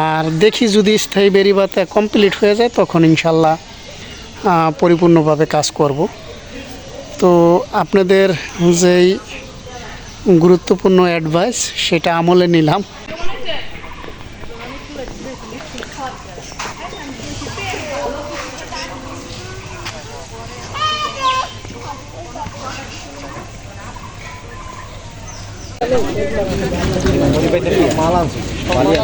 আর দেখি যদি স্থায়ী বেরিবাতে কমপ্লিট হয়ে যায়, তখন ইনশাল্লাহ পরিপূর্ণভাবে কাজ করব। তো আপনাদের যেই গুরুত্বপূর্ণ অ্যাডভাইস সেটা আমলে নিলাম। মানে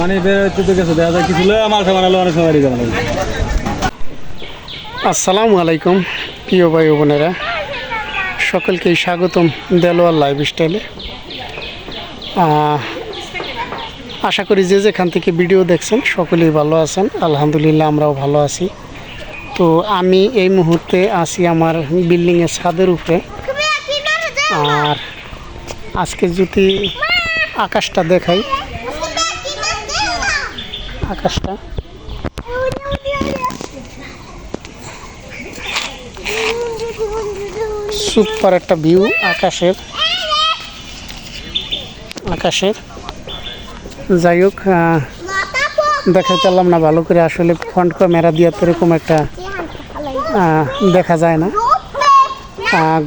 মানে। আসসালামু আলাইকুম, প্রিয় ভাই বোনেরা। সকলকেই স্বাগতম দেলোয়ার লাইফ স্টাইলে আশা করি যে যেখান থেকে ভিডিও দেখছেন, সকলেই ভালো আছেন। আলহামদুলিল্লাহ, আমরাও ভালো আছি। তো আমি এই মুহূর্তে আছি আমার বিল্ডিংয়ের ছাদের উপরে। আর আজকে যদি আকাশটা দেখাই। আকাশটা। সুপার একটা ভিউ আকাশের। আকাশের। যাই হোক আহ, দেখাতে পারলাম না ভালো করে আসলে ফ্রন্ট ক্যামেরা দিয়ে তো এরকম একটা দেখা যায় না।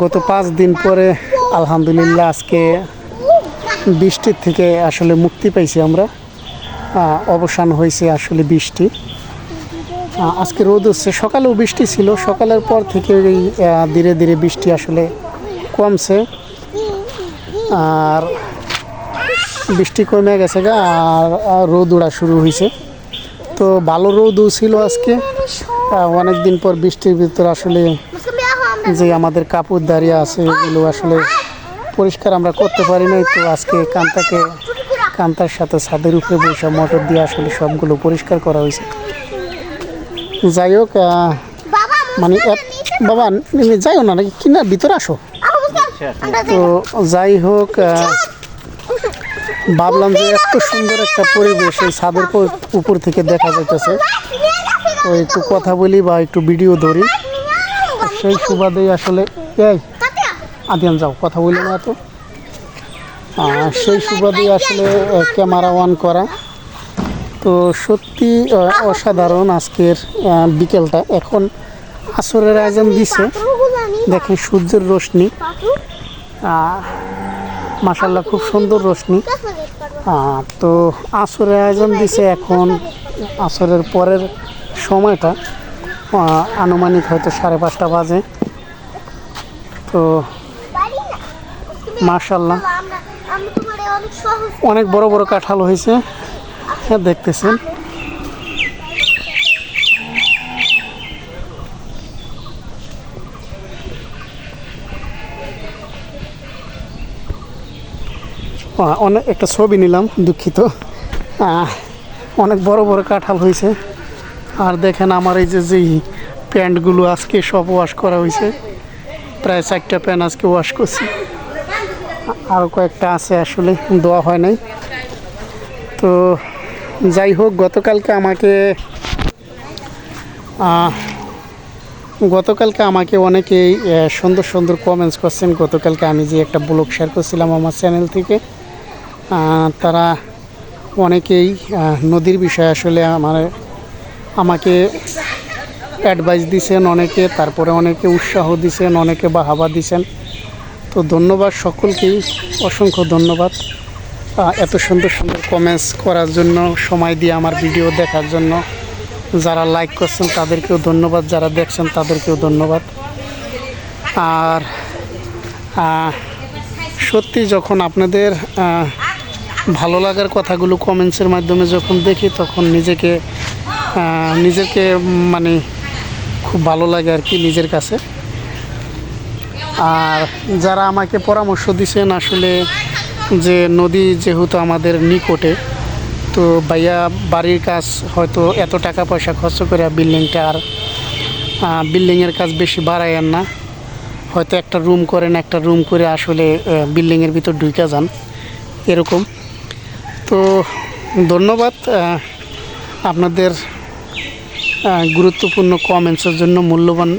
গত পাঁচ দিন পরে আলহামদুলিল্লাহ আজকে বৃষ্টির থেকে আসলে মুক্তি পাইছি আমরা। অবসান হয়েছে আসলে বৃষ্টি। আজকে রোদ হচ্ছে সকালেও বৃষ্টি ছিল। সকালের পর থেকে এই ধীরে ধীরে বৃষ্টি আসলে কমছে। আর বৃষ্টি কমে গেছে গা, আর রোদ ওড়া শুরু হয়েছে তো ভালো রোদও ছিল আজকে। অনেক দিন পর বৃষ্টির ভিতর আসলে যে আমাদের কাপড় দাঁড়িয়ে আছে, এগুলো আসলে পরিষ্কার আমরা করতে পারি নাই, তো আজকে কান্তাকে, কান্তার সাথে ছাদের উপরে বসে মোটর দিয়ে আসলে সবগুলো পরিষ্কার করা হয়েছে। যাই হোক মানে বাবা যাইও না নাকি? কিনা, ভিতরে আসো। তো যাই হোক ভাবলাম যে এত সুন্দর একটা পরিবেশ এই ছাদের উপর থেকে দেখা যাইতেছে। তো একটু কথা বলি বা একটু ভিডিও ধরি। সেই সুবাদেই আসলে এই আদিয়ান যাও, কথা বলি না এত সেই সুবাদে আসলে ক্যামেরা অন করা। তো সত্যি অসাধারণ আজকের বিকেলটা। এখন আসরের আয়োজন দিছে। দেখেন সূর্যের রোশনি মাসাল্লাহ খুব সুন্দর রোশনি তো আসরের আয়োজন দিছে এখন, আসরের পরের সময়টা। আনুমানিক হয়তো সাড়ে পাঁচটা বাজে। তো মাশাল্লাহ অনেক বড় বড় কাঁঠাল হয়েছে। হ্যাঁ দেখতেছেন। অনেক একটা ছবি নিলাম দুঃখিত। অনেক বড় বড় কাঁঠাল হয়েছে। আর দেখেন আমার এই যে যেই প্যান্টগুলো আজকে সব ওয়াশ করা হয়েছে। প্রায় চারটা প্যান্ট আজকে ওয়াশ করছি। আরও কয়েকটা আছে আসলে দেওয়া হয় নাই। তো যাই হোক, গতকালকে আমাকে গতকালকে আমাকে অনেকেই সুন্দর সুন্দর কমেন্টস করছেন। গতকালকে আমি যে একটা ব্লগ শেয়ার করছিলাম আমার চ্যানেল থেকে তারা অনেকেই নদীর বিষয়ে আসলে আমার, আমাকে অ্যাডভাইস দিছেন, অনেকে, তারপরে অনেকে উৎসাহ দিছেন, অনেকে বাহাবা দিছেন। তো ধন্যবাদ সকলকেই, অসংখ্য ধন্যবাদ। এত সুন্দর সুন্দর কমেন্টস করার জন্য, সময় দিয়ে আমার ভিডিও দেখার জন্য। যারা লাইক করছেন, তাদেরকেও ধন্যবাদ। যারা দেখছেন, তাদেরকেও ধন্যবাদ। আর সত্যি যখন আপনাদের ভালো লাগার কথাগুলো কমেন্টসের মাধ্যমে যখন দেখি, তখন নিজেকে নিজেকে মানে খুব ভালো লাগে আর কি নিজের কাছে। আর যারা আমাকে পরামর্শ দিছেন আসলে যে নদী যেহেতু আমাদের নিকটে, তো ভাইয়া বাড়ির কাজ হয়তো এত টাকা পয়সা খরচ করে বিল্ডিংটা আর বিল্ডিংয়ের কাজ বেশি বাড়াইয়েন না। হয়তো একটা রুম করেন, একটা রুম করে আসলে বিল্ডিংয়ের ভিতর ঢুকে যান, এরকম। তো ধন্যবাদ আপনাদের গুরুত্বপূর্ণ কমেন্টসের জন্য, মূল্যবান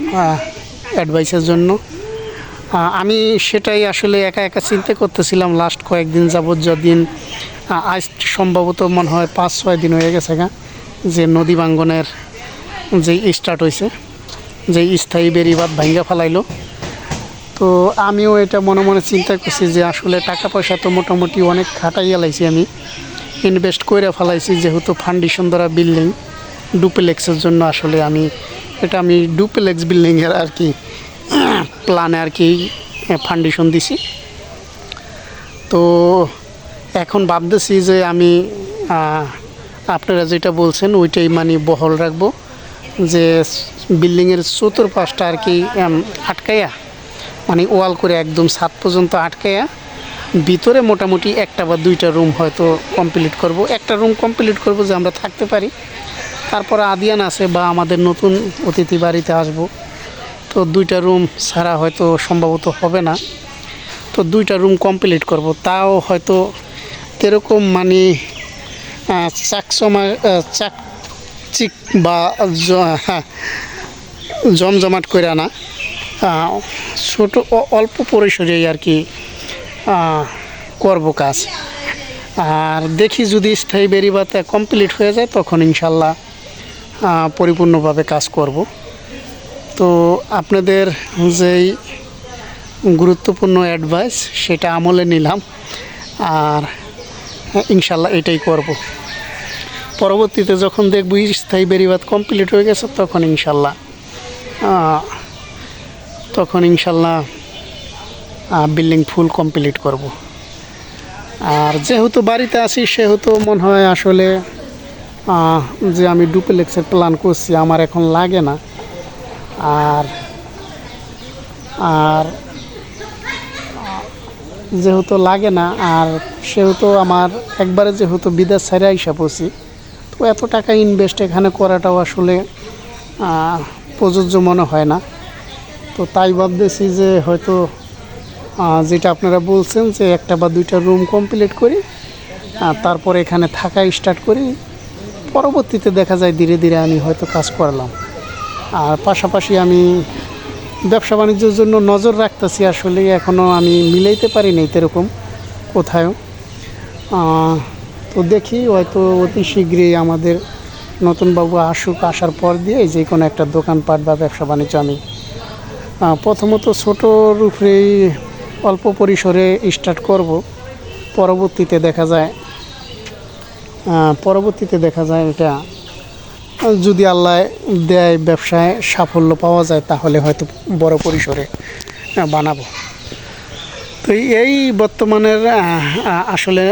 অ্যাডভাইসের জন্য। আমি সেটাই আসলে একা একা চিন্তা করতেছিলাম লাস্ট কয়েকদিন যাবৎ যদিন আজ সম্ভবত মনে হয় পাঁচ, ছয় দিন হয়ে গেছে গা, যে নদী বাঙ্গনের যে স্টার্ট হয়েছে যে স্থায়ী বেরিবাদ ভাঙ্গা ফেলাইলো। তো আমিও এটা মনে মনে চিন্তা করছি যে আসলে টাকা পয়সা তো মোটামুটি অনেক খাটাইয়া লাইছি আমি। ইনভেস্ট করে ফেলাইছি যেহেতু ফান্ডিশন দ্বারা বিল্ডিং ডুপ্লেক্সের জন্য আসলে আমি, এটা আমি ডুপ্লেক্স বিল্ডিংয়ের আর কি প্ল্যানে আর কি ফান্ডিশন দিছি। তো এখন ভাবতেছি যে আমি আপনারা যেটা বলছেন ওইটাই মানে বহল রাখব, যে বিল্ডিংয়ের চতুর্পাশটা আর কি আটকাইয়া মানে ওয়াল করে একদম ছাদ পর্যন্ত আটকাইয়া ভিতরে মোটামুটি একটা বা দুইটা রুম হয়তো কমপ্লিট করব। একটা রুম কমপ্লিট করব যে আমরা থাকতে পারি। তারপর আদিয়ান আছে বা আমাদের নতুন অতিথি বাড়িতে আসব। তো দুইটা রুম ছাড়া হয়তো সম্ভবত হবে না। তো দুইটা রুম কমপ্লিট করব। তাও হয়তো এরকম মানে চাকচমা আহ, চাক চিক বা হ্যাঁ, জমজমাট করে না। ছোট অল্প পরিসরেই আর কি করব কাজ। আর দেখি যদি স্থায়ী বেরিবাতে কমপ্লিট হয়ে যায় তখন ইনশাল্লাহ পরিপূর্ণভাবে কাজ করব। তো আপনাদের যেই গুরুত্বপূর্ণ অ্যাডভাইস সেটা আমলে নিলাম আর ইনশাল্লাহ এটাই করব। পরবর্তীতে যখন দেখব স্থায়ী বেরিবাদ কমপ্লিট হয়ে গেছে, তখন ইনশাল্লাহ তখন ইনশাল্লাহ বিল্ডিং ফুল কমপ্লিট করব। আর যেহেতু বাড়িতে আছি, সেহেতু মনে হয় আসলে যে আমি ডুপ্লেক্সের প্ল্যান করছি, আমার এখন লাগে না। আর আর, যেহেতু লাগে না, আর সেহেতু আমার একবারে যেহেতু বিদেশ ছেড়ে আইসা পড়ছি, তো এত টাকা ইনভেস্ট এখানে করাটাও আসলে প্রযোজ্য মনে হয় না। তো তাই ভাবতেছি যে হয়তো যেটা আপনারা বলছেন যে একটা বা দুইটা রুম কমপ্লিট করি তারপর এখানে থাকা স্টার্ট করি, পরবর্তীতে দেখা যায় ধীরে ধীরে আমি হয়তো কাজ করলাম। আর পাশাপাশি আমি ব্যবসা বাণিজ্যের জন্য নজর রাখতেছি আসলে এখনও আমি মিলাইতে পারি নাই এরকম আহ, তো দেখি হয়তো অতি শীঘ্রই আমাদের নতুন বাবু আসুক আসার পর দিয়ে যে কোনো একটা দোকানপাট বা ব্যবসা বাণিজ্য আমি প্রথমত ছোট রূপেই অল্প পরিসরে স্টার্ট করব। পরবর্তীতে দেখা যায় পরবর্তীতে দেখা যায় এটা যদি আল্লাহ দেয় ব্যবসায় সাফল্য পাওয়া যায়, তাহলে হয়তো বড় পরিসরে বানাবো। তো এই বর্তমানের আসলে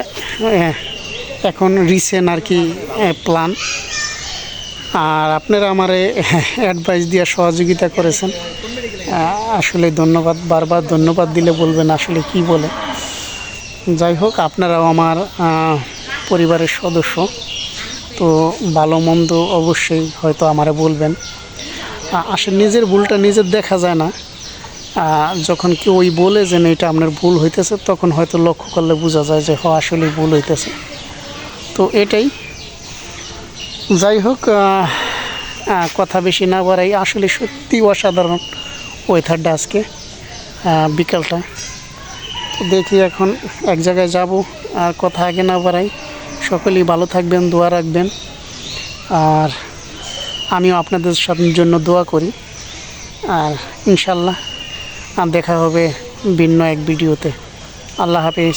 এখন রিসেন্ট আর কি প্ল্যান আর আপনারা আমারে অ্যাডভাইস দিয়ে সহযোগিতা করেছেন। আসলে ধন্যবাদ, বারবার ধন্যবাদ দিলে বলবেন আসলে কি বলে। যাই হোক, আপনারাও আমার পরিবারের সদস্য। তো ভালো মন্দ অবশ্যই হয়তো আমারে বলবেন। আসলে নিজের ভুলটা নিজের দেখা যায় না। যখন কেউ ওই বলে যে না, এটা আপনার ভুল হইতেছে তখন হয়তো লক্ষ্য করলে বোঝা যায় যে হ আসলে ভুল হইতেছে। তো এটাই। যাই হোক কথা বেশি না বাড়াই আসলে সত্যি অসাধারণ ওয়েথারটা আজকে বিকালটা। দেখি এখন এক জায়গায় যাব আর কথা আগে না বাড়াই। সকলেই ভালো থাকবেন, দোয়া রাখবেন। আর আমিও আপনাদের সব- জন্য দোয়া করি। আর ইনশাল্লাহ দেখা হবে ভিন্ন এক ভিডিওতে। আল্লাহ হাফিজ।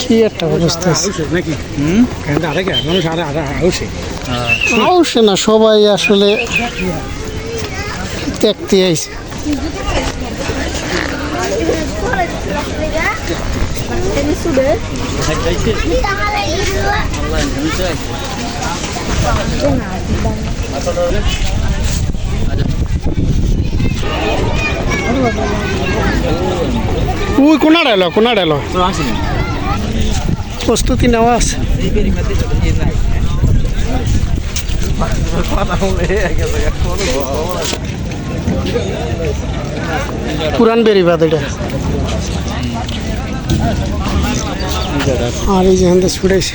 কি একটা অবস্থা আছে? নাকি? হুম? আরে কে মানুষ হাউসে? না সবাই আসলে দেখতে আইছে। উই কোনাড় এলো কোনাড় এলো প্রস্তুতি নেওয়া আছে। পুরান বেরিবাদ এটা। আর এই যে হাতে ছুটাইছে